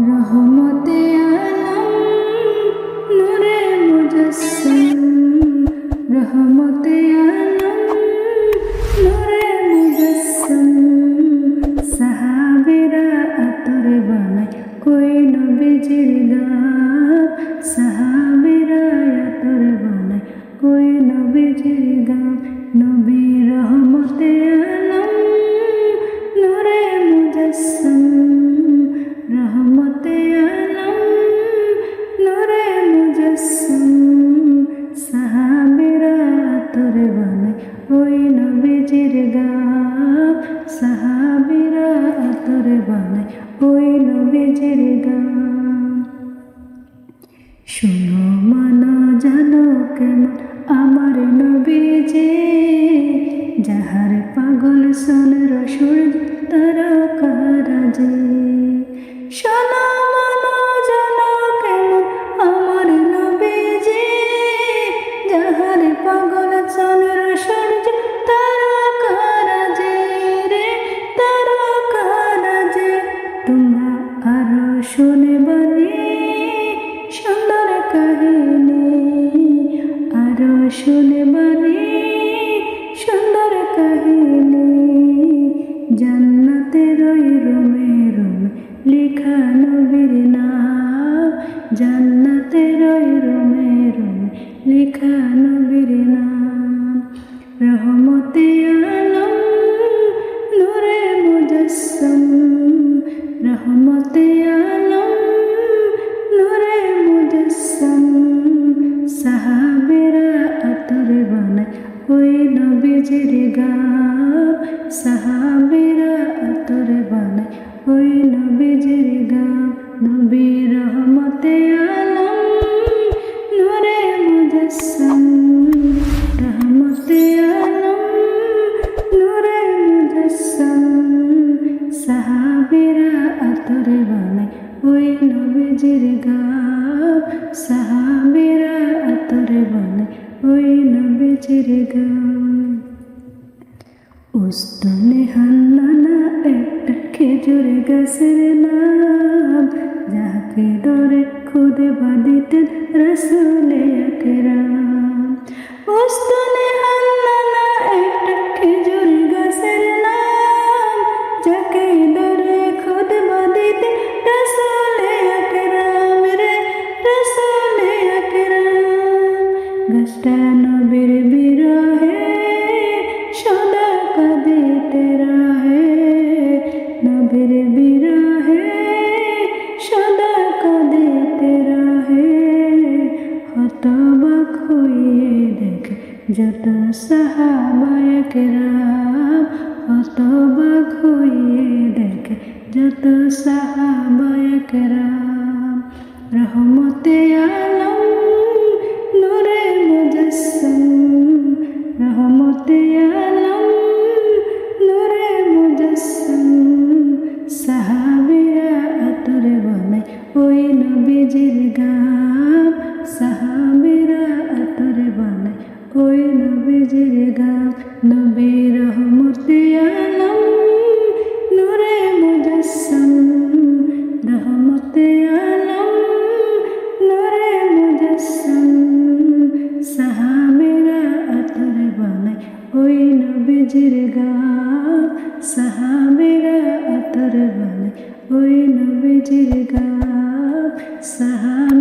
রহমতে আলম আতরে বানায় কই নবীজির গাব সাহাবেরা নবীজির গাব সাহাবিরা আতর বানায়, ওই নবীজির গাব শুনো মানো, জানো কেমন, আমার নবীজি, যাহার পাগল সোনের সূর্য তারকারাজে। শোনো শুনে বানি সুন্দর কাহিনী। আরও শুনে বানি সুন্দর কাহিনী। জান্নাতের ওই রুমে রুমে লেখা নবীর নাম। ওই রুমে রুমে লেখা নবীর নাম। রহমতে নবীজির গাব সাহাবেরা আতর বানায় ওই নবীজির গাব নবী রহমতে আলম নূরে মুজস্সম রহমতে আলম নূরে মুজস্সম সাহাবেরা আতর বানায় ওই নবীজির গাব সাহাবেরা আতর বানায় ওই নবীজির গাব উস্তনে হান্নানা একটা খেজুর গাছের নাম। যাকে ধরে খুদে বাদিতেন রসুলে একরাম। উস্তনে হান্নানা একটা খেজুর গাছের নাম। যাকে ধরে খুদ বাদিতেন রসুলে একরাম রে, রসুলে একরাম। গাছটা নবীর বিরহে নবীর বিরহে, সদা কাঁদিতে রাহে হতবাক হয়ে দেখে যত সাহাবায়ক রাম হতবাক হয়ে দেখে যত সাহাবায়ক রাম রহমতে আলম, নূরে মুজস্সম। রহমতে নবীজির গাব সাহাবিরা আতরে বানায় ওই নবীজির গাব নবী রহমতে আলম নূরে মুজস্সম রহমতে আলম নূরে মুজস্সম সাহাবেরা আতরে বানায় ওই নবীজির গাব সাহাবেরা আতরে বানায় ওই নবীজির গাব সাহাবেরা